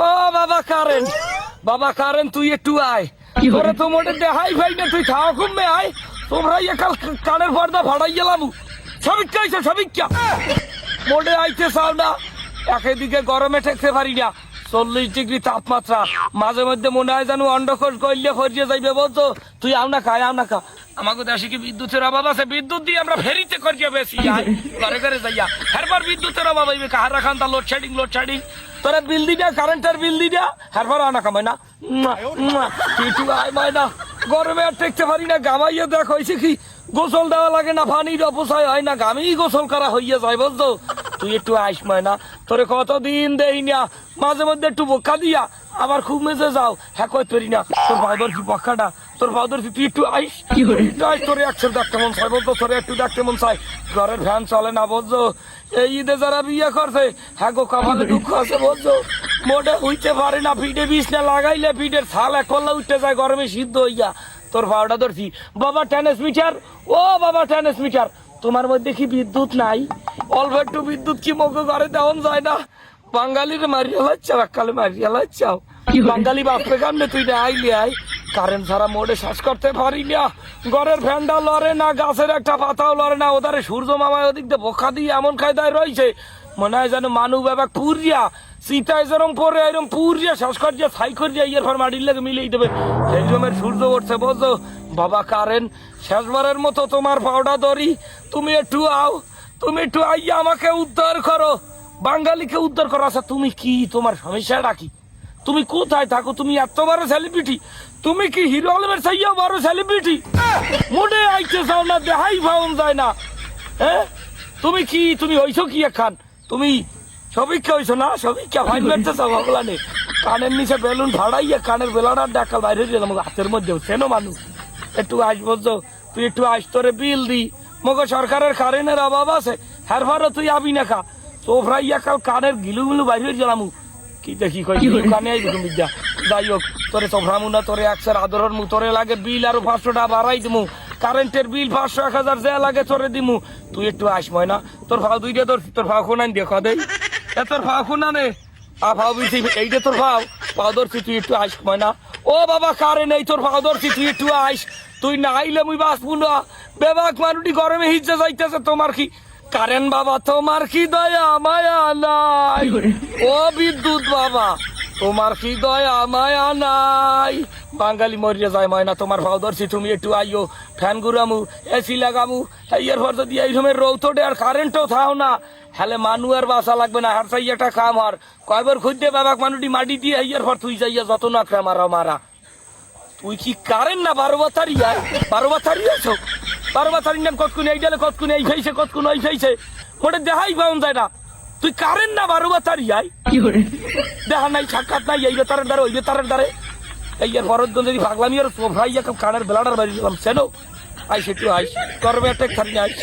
ও বাবা কারেন। বাবা কারেন তুই একটু আয়। তোরে তো মোটে দেখাই ভাই না তুই খাওয়া কমবে আয়। তোমরা একাল কানের পর্দা ভাড়াই গেলাম। সবিকা আইসো সবিকা মোটে আইতে চাও না একেদিকে গরমে ঠেকতে পারি না। চল্লিশ ডিগ্রি তাপমাত্রা। মাঝে মধ্যে মনে হয় যেন অন্ডকোষ করলে ফরিয়ে যাইবে বলতো তুই আও না খায় আও না খা। আমাকে দেশে কি বিদ্যুতের অভাব আছে? বিদ্যুৎ দিয়ে আমরা ফেরিতে করিয়ে বেশি ঘরে ঘরে যাইয়া। হেরবার বিদ্যুতের অভাব হইবে। কাহার রাখান তা লোডশেডিং লোডশেডিং তোরা বিল দিটা কারেন্টের বিল দিটা হেরবার আনা কামাই না। কিছু আয় মায় না গরমে আর টেকতে পারি না, গামাইয়ে দেখ হয়েছে কি? গোসল দেওয়া লাগে না, পানির অপচয় হয় না, গামেই গোসল করা হইয়া যায় বলতো তুই একটু আইস ময়না তোরে কতদিন দেই না মাঝে মধ্যে একটু বোকা দিয়া আবার খুব মেজে যাও। হ্যাঁ কই তরি না তোর ভাইদর কি পক্ষাটা? তোর ভাইদর কি তুই একটু আইস? আইস তোরে একশো দেখতে মন চাই বলতো তোরে একটু দেখতে মন চাই ঘরের ফ্যান চলে না বুঝছ এই ঈদে যারা বিয়ে করছে হ্যাঁ গো কপালে দুঃখ আছে বুঝছ মোটে উঠতে পারে না পিঠে বিষ না লাগাইলে পিঠের ছাল এক করলে উঠতে যায় গরমে সিদ্ধ হইয়া। তোর ভাওটা ধরছি। বাবা টেনিস মিটার ও বাবা টেনিস মিটার তোমার মধ্যে কি বিদ্যুৎ নাই? অল্প একটু বিদ্যুৎ কি মুখে ঘরে দেওয়ান যায় না। বাঙালির মারিয়া লাচ্ছাও এককালে মারিয়া লাচ্ছাও বাঙালি বাপরে কামনে তুই না আইলি আই। কারেন্ট ছাড়া মোড়ে শ্বাস করতে পারি না। ঘরের ফ্যানটা লড়ে না গাছের একটা পাতাও লড়ে না। ওদারে সূর্য মামায় ওদিক দিয়ে বোকা দিয়ে এমন কায়দায় রয়েছে মনে হয় যেন মানু বাবা পুরিয়া। সীতায় যেরম পরে এরম পুরিয়া শ্বাস করিয়া ছাই করিয়া ইয়ের ফর মাটির লেগে মিলিয়ে দেবে। সেই জমের সূর্য উঠছে বলছো বাবা কারেন শেষবারের মতো তোমার পাউডা ধরি। তুমি একটু আও। তুমি একটু আইয়া আমাকে উদ্ধার করো। বাঙালিকে উদ্ধার করো। আচ্ছা তুমি কি? তোমার সমস্যাটা কি? তুমি কোথায় থাকো? তুমি এত বড় সেলিব্রিটি তুমি কি হিরো আলমের সাইয়া বড় সেলিব্রিটি মনে আইতে চাও না, দেহাই পাওন যায় না। হ্যাঁ? তুমি কি? তুমি হইছো কি এখান? তুমি সবিক্ষা হইছো না? সবিক্ষা ভাই মেরতে চাও ভগলানে কানের নিচে বেলুন ফাড়াইয়া কানের বেলাটার ডাকাল বাইরে দিলাম হাতের মধ্যে। সেনো মানুষ। একটু আস বলছো। তুই একটু আস, তোরে বিল দি। মগো সরকারের কারেন্টের অভাব আছে। হেরফারও তুই আবি না খা। তো ফ্রাইয়া কাল কানের গিলু গিলু বাইরে গেলামু কি দেখি কই কানে আইবি তুমি বিদ্যা যাই হোক তোরে চোখরামু না তোরে একশের আদরের মু তোরে লাগে বিল আরও পাঁচশো টাকা বাড়াই দিমু। কারেন্টের বিল পাঁচশো এক হাজার যা লাগে তোরে দিমু। তুই একটু আস ময়না তোর ভাও দুইটা তোর তোর ভাও খুনান দিয়ে দেই। এ তোর ভাও খুনা নে। আ ভাও বিছি এইটা তোর ভাও। ভাও ধরছি তুই একটু আইস ময়না। ও বাবা কারে এই তোর ভাও ধরছি তুই একটু আইস। তুই না আইলে মুই বাঁচবো না। বেবাক মানুটি গরমে হিজে যাইতেছে, তোমার কি? কারেন বাবা, তোমার কি দয়া, মায়া নাই? ও বিদ্যুৎ বাবা, তোমার কি দয়া, মায়া নাই? বাঙালি মরিয়া যায় ময়না, তোমার ভাও ধরছি, তুমি একটু আইও ফ্যান ঘুরামু, এসি লাগামু। এর পর যদি এই সময় রৌতটে আর কারেন্টও থাও না হলে মানু আর বাসা লাগবে না, হার চাই একটা কাম আর কয়বার খুঁজতে বাবাক মানুটি মাটি দিয়ে এর পর তুই যাইয়া যত না ক্রা মারা তুই কি কারেন না বারো বাতারি বারো বাতারি আছো বারো বাতারি নাম কতকুনি এই ডালে কতকুনি এই খাইছে কতকুনি ওই খাইছে ওটা দেখাই পাওয়া যায় না। তুই কারেন না বারো বছর ইয়াই? দেখা নাই সাক্ষাৎ নাই এই বেতারের দ্বারে ওই বেতারের দ্বারে। এই আর ভরত যদি ভাগলামি আর সোফাই কানের বেলাটার বাড়ি দিলাম সেনো। আইস একটু আইস করবে একটা খালি আইস।